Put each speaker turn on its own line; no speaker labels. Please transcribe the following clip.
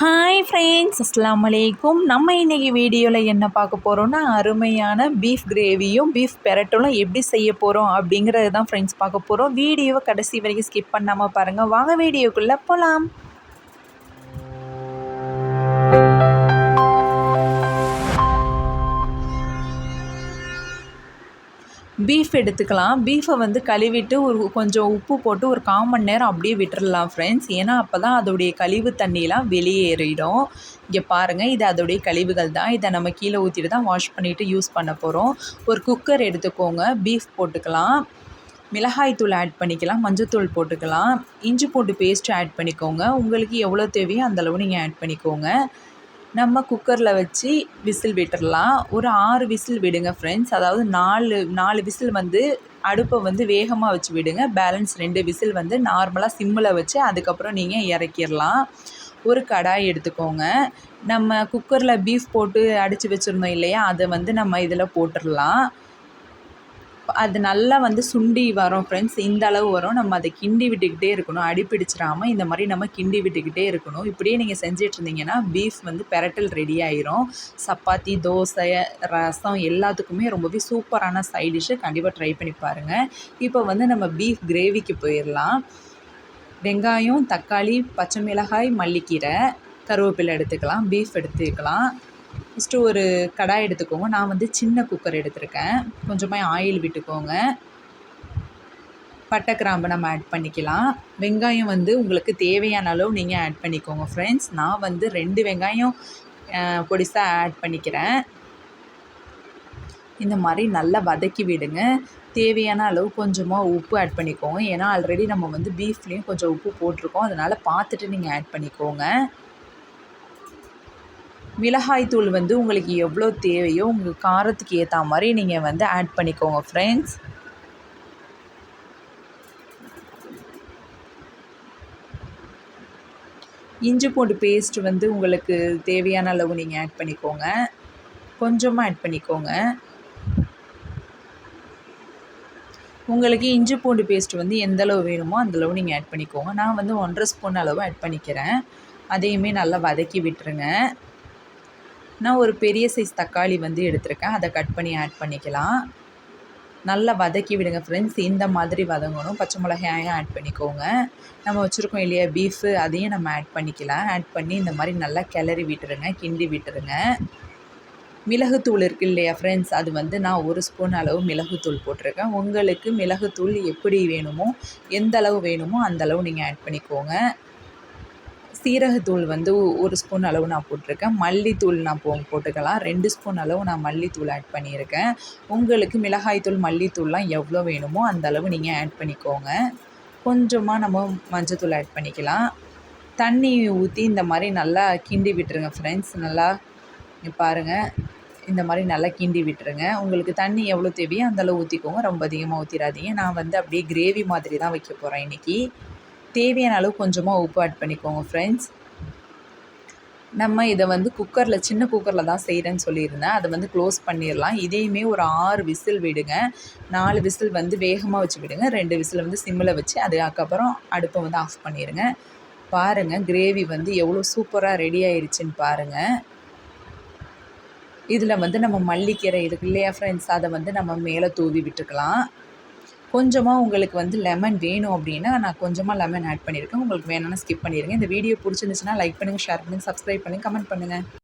Hi friends அஸ்லாம் வலைக்கும் நம்ம இன்றைக்கி வீடியோவில் என்ன பார்க்க போகிறோன்னா அருமையான பீஃப் கிரேவியும் பீஃப் பெரட்டலும் எப்படி செய்ய போகிறோம் அப்படிங்கிறது தான் ஃப்ரெண்ட்ஸ் பார்க்க போகிறோம் வீடியோவை கடைசி வரைக்கும் ஸ்கிப் பண்ணாமல் பாருங்கள் வாங்க வீடியோக்குள்ளே போகலாம் பீஃப் எடுத்துக்கலாம். பீஃபை வந்து கழுவிட்டு ஒரு கொஞ்சம் உப்பு போட்டு ஒரு கால் மணி நேரம் அப்படியே விட்டுடலாம் ஃப்ரெண்ட்ஸ் ஏன்னா அப்போ தான் அதோடைய கழிவு தண்ணியெலாம் வெளியேறிடும். இங்கே பாருங்கள் இது அதோடைய கழிவுகள் தான். இதை நம்ம கீழே ஊற்றிட்டு தான் வாஷ் பண்ணிவிட்டு யூஸ் பண்ண போகிறோம் ஒரு குக்கர் எடுத்துக்கோங்க பீஃப் போட்டுக்கலாம். மிளகாய் தூள் ஆட் பண்ணிக்கலாம் மஞ்சத்தூள் போட்டுக்கலாம். இஞ்சி பூண்டு பேஸ்ட்டு ஆட் பண்ணிக்கோங்க. உங்களுக்கு எவ்வளோ தேவையோ அந்தளவு நீங்கள் ஆட் பண்ணிக்கோங்க. நம்ம குக்கரில் வச்சு விசில் விட்டுடலாம் ஒரு ஆறு விசில் விடுங்க ஃப்ரெண்ட்ஸ் அதாவது நாலு நாலு விசில் வந்து அடுப்பை வந்து வேகமாக வச்சு விடுங்க. பேலன்ஸ் ரெண்டு விசில் வந்து நார்மலாக சிம்மில் வச்சு அதுக்கப்புறம் நீங்கள் இறக்கிடலாம். ஒரு கடாய் எடுத்துக்கோங்க. நம்ம குக்கரில் பீஃப் போட்டு அடித்து வச்சுருந்தோம் இல்லையா? அதை வந்து நம்ம இதில் போட்டுடலாம் அது நல்லா வந்து சுண்டி வரும் ஃப்ரெண்ட்ஸ் இந்த அளவு வரும். நம்ம அதை கிண்டி விட்டுக்கிட்டே இருக்கணும். அடிப்பிடிச்சிடாமல் இந்த மாதிரி நம்ம கிண்டி விட்டுக்கிட்டே இருக்கணும். இப்படியே நீங்கள் செஞ்சுட்டு இருந்தீங்கன்னா பீஃப் வந்து பெரட்டல் ரெடி ஆயிரும். சப்பாத்தி தோசை ரசம் எல்லாத்துக்குமே ரொம்பவே சூப்பரான சைட் டிஷ்ஷு கண்டிப்பாக ட்ரை பண்ணி பாருங்கள் இப்போ வந்து நம்ம பீஃப் கிரேவிக்கு போயிடலாம் வெங்காயம் தக்காளி பச்சை மிளகாய் மல்லிக்கீரை கருவேப்பிலை எடுத்துக்கலாம். பீஃப் எடுத்துக்கலாம். ஃபஸ்ட்டு ஒரு கடாய் எடுத்துக்கோங்க. நான் வந்து சின்ன குக்கர் எடுத்திருக்கேன். கொஞ்சமாக ஆயில் விட்டுக்கோங்க. பட்டை கிராம்பு நம்ம ஆட் பண்ணிக்கலாம். வெங்காயம் வந்து உங்களுக்கு தேவையான அளவு நீங்கள் ஆட் பண்ணிக்கோங்க ஃப்ரெண்ட்ஸ் நான் வந்து ரெண்டு வெங்காயம் பொடிசாக ஆட் பண்ணிக்கிறேன். இந்த மாதிரி நல்லா வதக்கி விடுங்க. தேவையான அளவு கொஞ்சமாக உப்பு ஆட் பண்ணிக்கோங்க. ஏன்னா ஆல்ரெடி நம்ம வந்து பீஃப்லேயும் கொஞ்சம் உப்பு போட்டிருக்கோம். அதனால் பார்த்துட்டு நீங்கள் ஆட் பண்ணிக்கோங்க. மிளகாய் தூள் வந்து உங்களுக்கு எவ்வளோ தேவையோ உங்கள் காரத்துக்கு ஏற்ற மாதிரி நீங்கள் வந்து ஆட் பண்ணிக்கோங்க ஃப்ரெண்ட்ஸ் இஞ்சி பூண்டு பேஸ்ட் வந்து உங்களுக்கு தேவையான அளவு நீங்கள் ஆட் பண்ணிக்கோங்க. கொஞ்சமாக ஆட் பண்ணிக்கோங்க. உங்களுக்கு இஞ்சி பூண்டு பேஸ்ட் வந்து எந்த அளவு வேணுமோ அந்தளவு நீங்கள் ஆட் பண்ணிக்கோங்க. நான் வந்து ஒன்றரை ஸ்பூன் அளவு ஆட் பண்ணிக்கிறேன். அதையுமே நல்லா வதக்கி விட்டுருங்க. நான் ஒரு பெரிய சைஸ் தக்காளி வந்து எடுத்திருக்கேன். அதை கட் பண்ணி ஆட் பண்ணிக்கலாம். நல்லா வதக்கி விடுங்க ஃப்ரெண்ட்ஸ் இந்த மாதிரி வதங்கணும். பச்சை மிளகாயும் ஆட் பண்ணிக்கோங்க. நம்ம வச்சுருக்கோம் இல்லையா பீஃபு அதையும் நம்ம ஆட் பண்ணிக்கலாம். ஆட் பண்ணி இந்த மாதிரி நல்லா கிளறி விட்டுருங்க கிண்டி விட்டுருங்க. மிளகுத்தூள் இருக்குது இல்லையா ஃப்ரெண்ட்ஸ் அது வந்து நான் ஒரு ஸ்பூன் அளவு மிளகுத்தூள் போட்டிருக்கேன். உங்களுக்கு மிளகுத்தூள் எப்படி வேணுமோ எந்த அளவு வேணுமோ அந்த அளவு நீங்கள் ஆட் பண்ணிக்கோங்க. சீரகத்தூள் வந்து ஒரு ஸ்பூன் அளவு நான் போட்டிருக்கேன். மல்லித்தூள் நான் போ போட்டுக்கலாம். ரெண்டு ஸ்பூன் அளவு நான் மல்லித்தூள் ஆட் பண்ணியிருக்கேன். உங்களுக்கு மிளகாய்த்தூள் மல்லித்தூள்லாம் எவ்வளோ வேணுமோ அந்த அளவு நீங்கள் ஆட் பண்ணிக்கோங்க. கொஞ்சமாக நம்ம மஞ்சத்தூள் ஆட் பண்ணிக்கலாம். தண்ணி ஊற்றி இந்த மாதிரி நல்லா கிண்டி விட்டுருங்க ஃப்ரெண்ட்ஸ் நல்லா பாருங்கள் இந்த மாதிரி நல்லா கிண்டி விட்டுருங்க. உங்களுக்கு தண்ணி எவ்வளோ தேவையோ அந்தளவு ஊற்றிக்கோங்க ரொம்ப அதிகமாக ஊற்றிடாதீங்க நான் வந்து அப்படியே கிரேவி மாதிரி தான் வைக்க போகிறேன் இன்றைக்கி தேவையான அளவு கொஞ்சமாக உப்பு ஆட் பண்ணிக்கோங்க ஃப்ரெண்ட்ஸ் நம்ம இதை வந்து குக்கரில் சின்ன குக்கரில் தான் செய்கிறேன்னு சொல்லியிருந்தேன். அதை வந்து க்ளோஸ் பண்ணிடலாம். இதையுமே ஒரு ஆறு விசில் விடுங்க. நாலு விசில் வந்து வேகமாக வச்சு விடுங்க. ரெண்டு விசில் வந்து சிம்மில் வச்சு அதுக்கப்புறம் அடுப்பை வந்து ஆஃப் பண்ணிடுங்க பாருங்கள் கிரேவி வந்து எவ்வளோ சூப்பராக ரெடி ஆயிடுச்சுன்னு பாருங்கள் இதில் வந்து நம்ம மல்லிக்கீரை இருக்கு இல்லையா ஃப்ரெண்ட்ஸ் அதை வந்து நம்ம மேலே தூவி விட்டுக்கலாம். கொஞ்சமாக உங்களுக்கு வந்து லெமன் வேணும் அப்படின்னா நான் கொஞ்சமாக லெமன் ஆட் பண்ணியிருக்கேன். உங்களுக்கு வேணும்னா ஸ்கிப் பண்ணிடுங்க இந்த வீடியோ பிடிச்சிருந்துச்சுன்னா லைக் பண்ணுங்கள் ஷேர் பண்ணுங்கள் சப்ஸ்கிரைப் பண்ணுங்கள் கமெண்ட் பண்ணுங்கள்